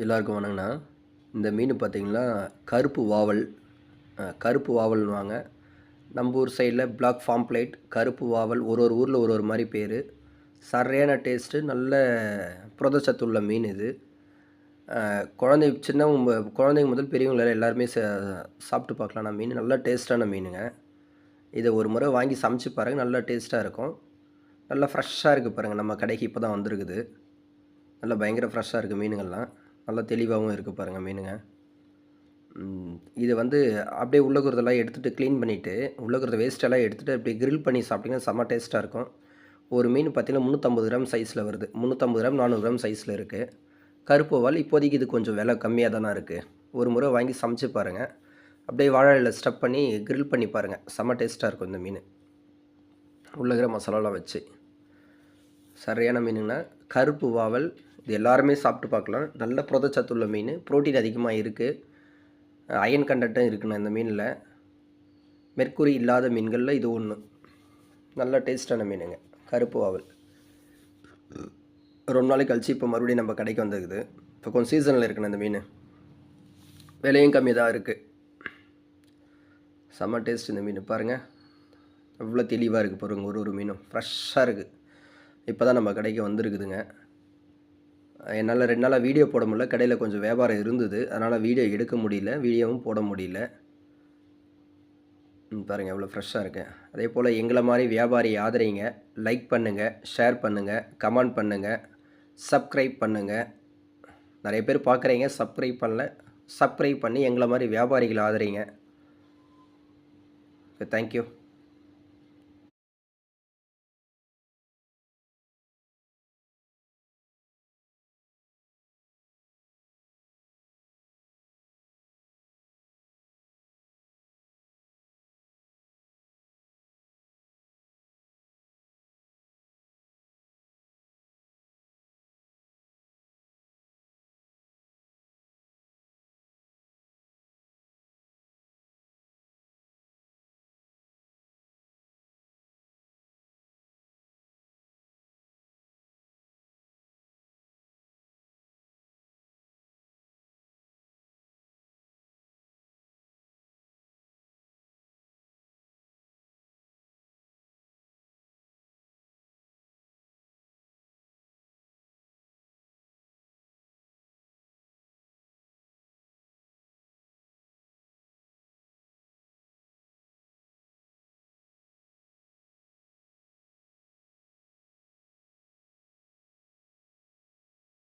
எல்லாருக்கும் வணங்கண்ணா. இந்த மீன் பார்த்திங்கன்னா கருப்பு வாவல். கருப்பு வாவல்னுவாங்க. நம்ம ஊர் சைடில் பிளாக் ஃபாம்ப்ளேட் கருப்பு வாவல் ஒரு ஒரு ஊரில் ஒரு ஒரு மாதிரி பேர். சரியான டேஸ்ட்டு நல்ல புரதச்சத்துள்ள மீன் இது. குழந்தை சின்னவங்க குழந்தைங்க முதல் பெரியவங்க எல்லாருமே சாப்பிட்டு பார்க்கலாம். நான் மீன் நல்லா டேஸ்ட்டான மீனுங்க. இதை ஒரு முறை வாங்கி சமைச்சு பாருங்கள் நல்லா டேஸ்ட்டாக இருக்கும். நல்லா ஃப்ரெஷ்ஷாக இருக்குது பாருங்கள் நம்ம கடைக்கு இப்போ தான் வந்திருக்குது. நல்லா பயங்கர ஃப்ரெஷ்ஷாக இருக்குது மீனுங்கள்லாம் நல்லா தெளிவாகவும் இருக்குது பாருங்கள் மீனுங்க. இது வந்து அப்படியே உள்ளுக்குறதெல்லாம் எடுத்துகிட்டு க்ளீன் பண்ணிவிட்டு உள்ளுக்குறத வேஸ்ட்டெல்லாம் எடுத்துகிட்டு அப்படியே க்ரில் பண்ணி சாப்பிட்டிங்கன்னா செம்ம டேஸ்ட்டாக இருக்கும். ஒரு மீன் பார்த்தீங்கன்னா முந்நூற்றம்பது கிராம் சைஸில் வருது. முந்நூற்றம்பது கிராம் நானூறு கிராம் சைஸில் இருக்குது கருப்பு வால் இப்போதைக்கு இது கொஞ்சம் விலை கம்மியாக தானே இருக்குது ஒரு முறை வாங்கி சமைச்சு பாருங்கள் அப்படியே வாழையில் ஸ்டப் பண்ணி க்ரில் பண்ணி பாருங்கள் செம்ம டேஸ்ட்டாக இருக்கும் இந்த மீன். உள்ளகிற மசாலாலாம் வச்சு. சரியான மீனுங்கன்னா கருப்பு வாவல் இது எல்லாருமே சாப்பிட்டு பார்க்கலாம். நல்ல புரதச்சத்துள்ள மீன். புரோட்டீன் அதிகமாக இருக்குது அயன் கண்டட்டும் இருக்குண்ணா இந்த மீனில். மெர்க்குரி இல்லாத மீன்களில் இது ஒன்று நல்ல டேஸ்டான மீனுங்க. கருப்பு வாவல். ரொம்ப நாளைக்கு கழிச்சு இப்போ மறுபடியும் நம்ம கடைக்கு வந்திருக்குது. இப்போ கொஞ்சம் சீசனில் இருக்குண்ணா இந்த மீன். விலையும் கம்மி தான் இருக்குது செம்ம டேஸ்ட் இந்த மீன். பாருங்கள் எவ்வளோ தெளிவாக இருக்குது பாருங்கள் ஒரு ஒரு மீனும். ஃப்ரெஷ்ஷாக இருக்குது இப்போ தான் நம்ம கடைக்கு வந்திருக்குதுங்க. என்னால் ரெண்டு நாளாக வீடியோ போட முடியல. கடையில் கொஞ்சம் வியாபாரம் இருந்தது. அதனால் வீடியோ எடுக்க முடியல. வீடியோவும் போட முடியல. ம், எவ்வளோ ஃப்ரெஷ்ஷாக இருக்கேன். அதே போல் எங்களை மாதிரி வியாபாரி ஆதரிங்க லைக் பண்ணுங்கள் ஷேர் பண்ணுங்கள் கமெண்ட் பண்ணுங்கள் சப்ஸ்கிரைப் பண்ணுங்கள் நிறைய பேர் பார்க்குறீங்க சப்ஸ்கிரைப் பண்ணல சப்ஸ்கிரைப் பண்ணி எங்களை மாதிரி வியாபாரிகள் ஆதரிங்க. தேங்க்யூ